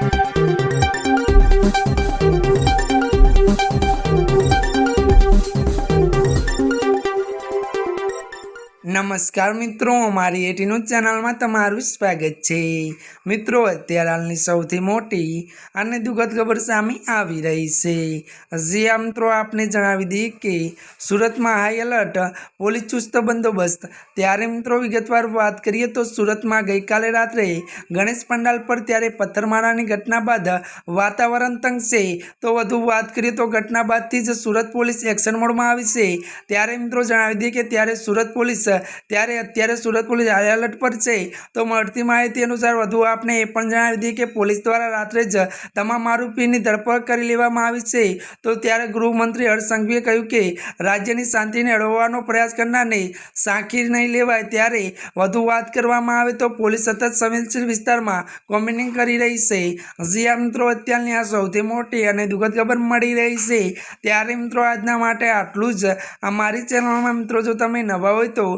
Thank you. નમસ્કાર મિત્રો, અમારી એટીનું ચેનલમાં તમારું સ્વાગત છે. મિત્રો, અત્યારે હાલની સૌથી મોટી અને દુઃખદ ખબર સામે આવી રહી છે. જે આ મિત્રો, આપને જણાવી દઈએ કે સુરતમાં હાઈ એલર્ટ પોલીસ ચુસ્ત બંદોબસ્ત. ત્યારે, મિત્રો, વિગતવાર વાત કરીએ તો સુરતમાં ગઈકાલે રાત્રે ગણેશ પંડાલ પર ત્યારે પથ્થરમારાની ઘટના બાદ વાતાવરણ તંગ છે. તો વધુ વાત કરીએ તો ઘટના બાદથી જ સુરત પોલીસ એક્શન મોડમાં આવી છે. ત્યારે, મિત્રો, જણાવી દઈએ કે ત્યારે સુરત પોલીસ ત્યારે અત્યારે સુરત પોલીસ હાઈ એલર્ટ પર છે. તો મળતી માહિતી અનુસાર વધુ આપને એ પણ જણાવી દઈએ કે પોલીસ દ્વારા રાત્રે જ તમામ આરોપીની ધરપકડ કરી લેવામાં આવી છે. તો ત્યારે ગૃહમંત્રી હર્ષ સંઘવીએ કહ્યું કે રાજ્યની શાંતિને અડવવાનો પ્રયાસ કરનારને સાંખી નહીં લેવાય. ત્યારે વધુ વાત કરવામાં આવે તો પોલીસ સતત સંવેદનશીલ વિસ્તારમાં કોમ્બિનિંગ કરી રહી છે. આ મિત્રો, અત્યારની આ સૌથી મોટી અને દુઃખદ ખબર મળી રહી છે. ત્યારે મિત્રો, આજના માટે આટલું જ. અમારી ચેનલમાં મિત્રો, જો તમે નવા હોય તો